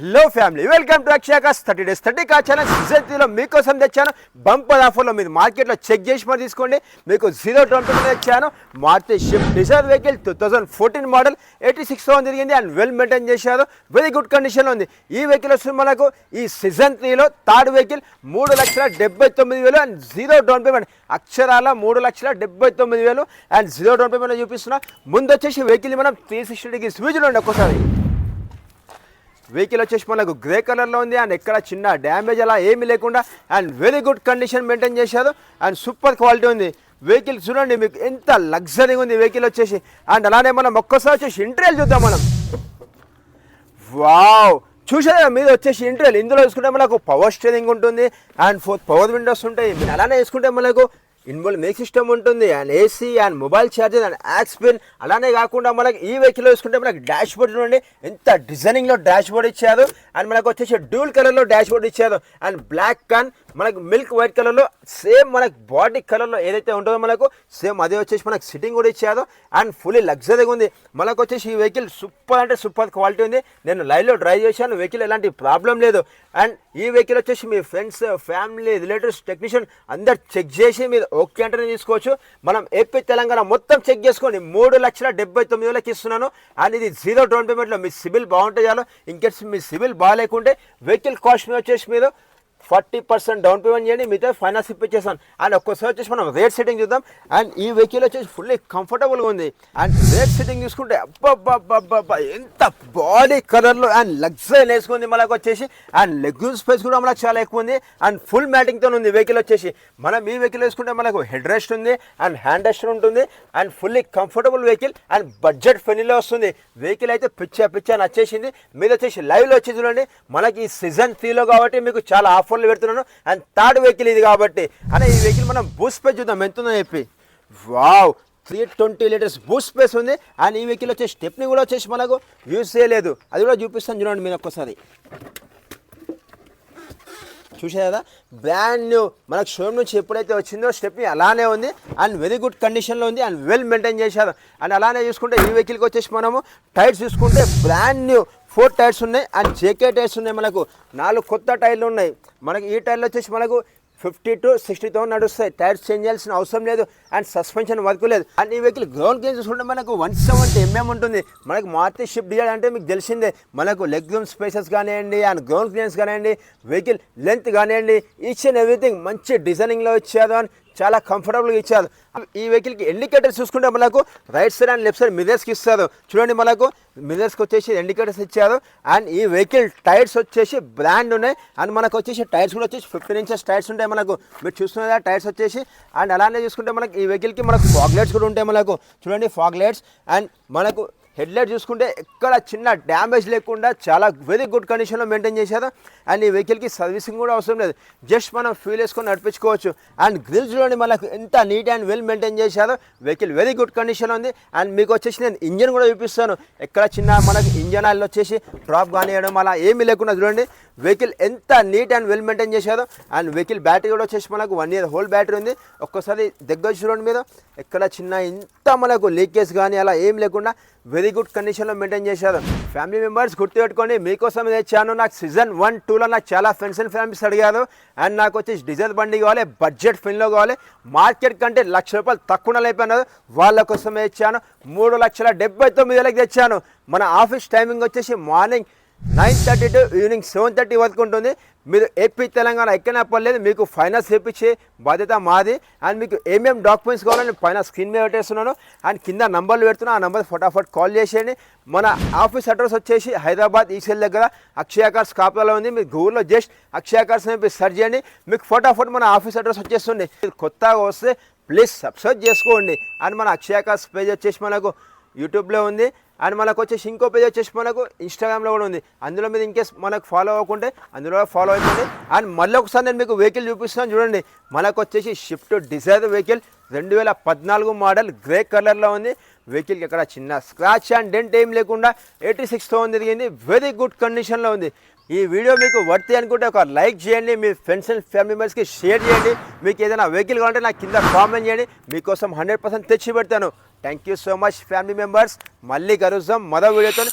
Hello family welcome to అక్షయాకాస్ thirty days thirty car channel season త్రీలో మీకోసం తెచ్చాను. Bumper ఆఫర్లో మీరు మార్కెట్లో చెక్ చేసి మరి తీసుకోండి. మీకు జీరో ట్వంటీ తెచ్చాను. Maruti Swift Dzire vehicle two thousand fourteen model eighty six thousand తిరిగింది అండ్ వెల్ మెయింటైన్ చేశారు. వెరీ గుడ్ కండిషన్లో ఉంది. ఈ వెహికల్ వస్తుంది మనకు ఈ సీజన్ త్రీలో థర్డ్ వెహికల్ మూడు లక్షల డెబ్బై తొమ్మిది వేలు అండ్ జీరో డౌన్ పేమెంట్ అక్షరాల మూడు లక్షల డెబ్బై తొమ్మిది వేలు అండ్ జీరో డౌన్ పేమెంట్ చూపిస్తున్నా. ముందు వచ్చేసి వెహికల్ మనం త్రీ సిక్స్టీ డిగ్రీస్ వీజులు ఉండే ఒక్కసారి. వెహికల్ వచ్చేసి మనకు గ్రే కలర్లో ఉంది అండ్ ఎక్కడ చిన్న డ్యామేజ్ అలా ఏమీ లేకుండా and very good condition maintain చేశారు అండ్ సూపర్ క్వాలిటీ ఉంది. వెహికల్ చూడండి మీకు ఎంత లగ్జరీగా ఉంది వెహికల్ వచ్చేసి. అండ్ అలానే మనం ఒక్కసారి వచ్చేసి ఇంటర్వ్యూలు చూద్దాం మనం. వావ్ చూసారా మీద వచ్చేసి ఇంటర్వ్యూలు ఇందులో చూసుకుంటే మనకు పవర్ స్టీరింగ్ ఉంటుంది అండ్ ఫోర్ పవర్ విండోస్ ఉంటాయి. అలానే వేసుకుంటే మనకు ఇన్బుల్ మేక్ సిస్టమ్ ఉంటుంది and AC and mobile charger and aux pin అలానే కాకుండా మనకి ఈ వెహికల్ చూసుకుంటే మనకి డాష్ బోర్డ్ చూడండి ఎంత డిజైనింగ్లో డాష్ బోర్డ్ ఇచ్చారు. అండ్ మనకు వచ్చేసి డ్యూల్ కలర్లో డాష్ బోర్డ్ ఇచ్చారు. అండ్ బ్లాక్ అండ్ మనకు మిల్క్ వైట్ కలర్లో సేమ్ మనకు బాడీ కలర్లో ఏదైతే ఉంటుందో మనకు సేమ్ అదే వచ్చేసి మనకు సిట్టింగ్ కూడా ఇచ్చేదో అండ్ ఫుల్లీ లగ్జరీగా ఉంది. మనకు వచ్చేసి ఈ వెహికల్ సూపర్ అంటే సూపర్ క్వాలిటీ ఉంది. నేను లైవ్లో డ్రైవ్ చేశాను. వెహికల్ ఎలాంటి ప్రాబ్లం లేదు. అండ్ ఈ వెహికల్ వచ్చేసి మీ ఫ్రెండ్స్ ఫ్యామిలీ రిలేటివ్స్ టెక్నీషియన్ అందరు చెక్ చేసి మీరు ఓకే అంటేనే తీసుకోవచ్చు. మనం ఏపీ తెలంగాణ మొత్తం చెక్ చేసుకొని మూడు లక్షల డెబ్బై తొమ్మిది వేలకి ఇస్తున్నాను. అండ్ ఇది జీరో డౌన్ పేమెంట్లో మీ సిబిల్ బాగుంటే చాలు. ఇంకేస్ మీ సిబిల్ బాగాలేకుంటే వెహికల్ కాస్ట్ మీద వచ్చేసి మీరు ఫార్టీ పర్సెంట్ డౌన్ పేమెంట్ చేయండి మిగతా ఫైనాన్స్ ఇప్పించేస్తాను. అండ్ ఒక్కసారి వచ్చేసి మనం రేట్ సెట్టింగ్ చూద్దాం. అండ్ ఈ వెహికల్ వచ్చేసి ఫుల్లీ కంఫర్టబుల్గా ఉంది. అండ్ రేట్ సెట్టింగ్ చూసుకుంటే అబ్బబ్బబ్బబ్బబ్బ ఎంత బాడీ కలర్లో అండ్ లగ్జరీ వేసుకుంది మనకు వచ్చేసి. అండ్ లెగ్యూమ్ స్పేస్ కూడా మనకు చాలా ఎక్కువ ఉంది. అండ్ ఫుల్ మ్యాటింగ్తో ఉంది వెహికల్ వచ్చేసి. మనం ఈ వెహికల్ వేసుకుంటే మనకు హెడ్ రెస్ట్ ఉంది అండ్ హ్యాండ్ రెస్ట్ ఉంటుంది. And fully comfortable vehicle and budget ఫెనీలో వస్తుంది. వెహికల్ అయితే పిచ్చా పిచ్చా నచ్చేసింది. మీరు వచ్చేసి లైవ్లో వచ్చి చూడండి. మనకి ఈ సీజన్ త్రీలో కాబట్టి మీకు చాలా ఆఫర్లు పెడుతున్నాను. అండ్ థర్డ్ వెహికల్ ఇది కాబట్టి. అనే ఈ వెహికల్ మనం బూస్ పే చూద్దాం. ఎంత ఉందో చెప్పి. Wow three twenty litres boot space ఉంది. అండ్ ఈ వెహికల్ వచ్చేసి స్టెప్ని కూడా వచ్చేసి మనకు యూజ్ చేయలేదు. అది కూడా చూపిస్తాను చూడండి మీరు ఒక్కసారి. చూసే కదా? బ్రాండ్ న్యూ మనకు షోరూమ్ నుంచి ఎప్పుడైతే వచ్చిందో స్టెప్ని అలానే ఉంది. అండ్ వెరీ గుడ్ కండిషన్లో ఉంది. అండ్ వెల్ మెయింటైన్ చేశారు. అండ్ అలానే చూసుకుంటే ఈ వెహికల్కి వచ్చేసి మనము టైర్స్ చూసుకుంటే బ్రాండ్ న్యూ ఫోర్ టైర్స్ ఉన్నాయి అండ్ జేకే టైర్స్ ఉన్నాయి మనకు. నాలుగు కొత్త టైర్లు ఉన్నాయి. మనకి ఈ టైర్లు వచ్చేసి మనకు ఫిఫ్టీ టు సిక్స్టీ థౌసండ్ నడుస్తాయి. టైర్స్ చేంజ్ చేయాల్సిన అవసరం లేదు అండ్ సస్పెన్షన్ వర్క్ లేదు అండ్ ఈ వెహికల్ గ్రౌండ్ క్లీన్ చూసుకుంటే మనకు వన్ సెవెంటీ ఎంఎం ఉంటుంది. మనకు మార్తి షిఫ్ట్ చేయాలి అంటే మీకు తెలిసిందే. మనకు లెగ్ రూమ్ స్పేసెస్ కానివ్వండి అండ్ గ్రౌండ్ క్లియరెన్స్ కానివ్వండి వెహికల్ లెంత్ కానివ్వండి ఈచ్ అండ్ ఎవ్రీథింగ్ మంచి డిజైనింగ్లో ఇచ్చారు అని చాలా కంఫర్టబుల్గా ఇచ్చారు. ఈ వెహికల్కి ఇండికేటర్స్ చూసుకుంటే మనకు right side and left side మిరర్స్కి ఇస్తారు. చూడండి మనకు మిరర్స్కి వచ్చేసి ఇండికేటర్స్ ఇచ్చారు. అండ్ ఈ వెహికల్ టైర్స్ వచ్చేసి బ్రాండ్ ఉన్నాయి. అండ్ మనకు వచ్చేసి టైర్స్ కూడా వచ్చేసి ఫిఫ్టీన్ ఇంచెస్ టైర్స్ ఉంటాయి మనకు. మీరు చూస్తున్నదా టైర్స్ వచ్చేసి. అండ్ అలానే చూసుకుంటే మనకి ఈ వెహికల్కి మనకు ఫాగ్ లైట్స్ కూడా ఉంటాయి మనకు. చూడండి ఫాగ్లైట్స్ అండ్ మనకు హెడ్లైట్ చూసుకుంటే ఎక్కడ చిన్న డ్యామేజ్ లేకుండా చాలా వెరీ గుడ్ కండిషన్లో మెయింటైన్ చేశారు. అండ్ ఈ వెహికల్కి సర్వీసింగ్ కూడా అవసరం లేదు. జస్ట్ మనం ఫ్యూల్ వేసుకొని నడిపించుకోవచ్చు. అండ్ గ్రిల్స్లోని మనకు ఎంత నీట్ అండ్ వెల్ మెయింటైన్ చేశారు. వెహికల్ వెరీ గుడ్ కండిషన్ ఉంది. అండ్ మీకు వచ్చేసి నేను ఇంజన్ కూడా చూపిస్తాను. ఎక్కడ చిన్న మనకు ఇంజన్ ఆయిల్ వచ్చేసి డ్రాప్ కానివ్వడం అలా ఏమీ లేకుండా చూడండి. వెహికల్ ఎంత నీట్ అండ్ వెల్ మెయింటైన్ చేశారో అండ్ వెహికల్ బ్యాటరీ కూడా వచ్చేసి మనకు వన్ ఇయర్ హోల్ బ్యాటరీ ఉంది. ఒక్కసారి దగ్గర చూడండి మీద. ఎక్కడ చిన్న ఇంత మనకు లీకేజ్ కానీ అలా ఏం లేకుండా వెరీ గుడ్ కండిషన్లో మెయింటైన్ చేశారు. ఫ్యామిలీ మెంబర్స్ గుర్తుపెట్టుకోండి మీకోసం తెచ్చాను నాకు సీజన్ వన్ టూలో నాకు చాలా ఫ్రెండ్స్ అండ్ ఫ్యామిలీస్ అడిగారు. అండ్ నాకు వచ్చేసి డీజిల్ బండి కావాలి బడ్జెట్ ఫిన్లో కావాలి. మార్కెట్ కంటే లక్ష రూపాయలు తక్కువ అయిపోయినారు వాళ్ళ కోసం తెచ్చాను మూడు లక్షల డెబ్బై తొమ్మిది వేలకు తెచ్చాను. మన ఆఫీస్ టైమింగ్ వచ్చేసి morning nine thirty to evening seven thirty వరకు ఉంటుంది. మీరు ఏపీ తెలంగాణ ఎక్కడైనా పర్లేదు మీకు ఫైనాన్స్ చేపించే బాధ్యత మాది. అండ్ మీకు ఏమేమి డాక్యుమెంట్స్ కావాలని పైన స్క్రీన్ మీద పెట్టేస్తున్నాను. అండ్ కింద నంబర్లు పెడుతున్నా ఆ నంబర్ ఫటాఫట్ కాల్ చేసేయండి. మన ఆఫీస్ అడ్రస్ వచ్చేసి హైదరాబాద్ ఈసెల్ దగ్గర అక్షయ కార్స్ కాపులలో ఉంది. మీరు గూగుల్లో జస్ట్ అక్షయ కార్స్ అని సెర్చ్ చేయండి. మీకు ఫటాఫట్ మన ఆఫీస్ అడ్రస్ వచ్చేస్తుంది. మీరు కొత్తగా వస్తే ప్లీజ్ సబ్స్క్రైబ్ చేసుకోండి. అండ్ మన అక్షయ కార్స్ పేజ్ వచ్చేసి మనకు యూట్యూబ్లో ఉంది. అండ్ మనకు వచ్చేసి ఇంకో పేజ్ వచ్చేసి మనకు ఇన్స్టాగ్రామ్లో కూడా ఉంది. అందులో మీద ఇంకేస్ మనకు ఫాలో అవ్వకుంటే అందులో ఫాలో అవుతుంది అండ్ మళ్ళీ ఒకసారి నేను మీకు వెహికల్ చూపిస్తాను చూడండి. మనకు వచ్చేసి షిఫ్ట్ డిజైర్ వెహికల్ రెండు వేల పద్నాలుగు మోడల్ గ్రే కలర్లో ఉంది. వెహికల్కి ఎక్కడ చిన్న స్క్రాచ్ అండ్ డెంట్ ఏం లేకుండా ఎయిటీ సిక్స్ థౌసండ్ తిరిగింది వెరీ గుడ్ కండిషన్లో ఉంది. ఈ వీడియో మీకు వర్తి అనుకుంటే ఒక లైక్ చేయండి. మీ ఫ్రెండ్స్ అండ్ ఫ్యామిలీ మెంబర్స్కి షేర్ చేయండి. మీకు ఏదైనా వెహికల్ కావాలంటే నాకు కింద కామెంట్ చేయండి. మీకోసం హండ్రెడ్ పర్సెంట్ తెచ్చి పెడతాను thank you so much family members మళ్ళీ కలుద్దాం. మరో వీడియోతో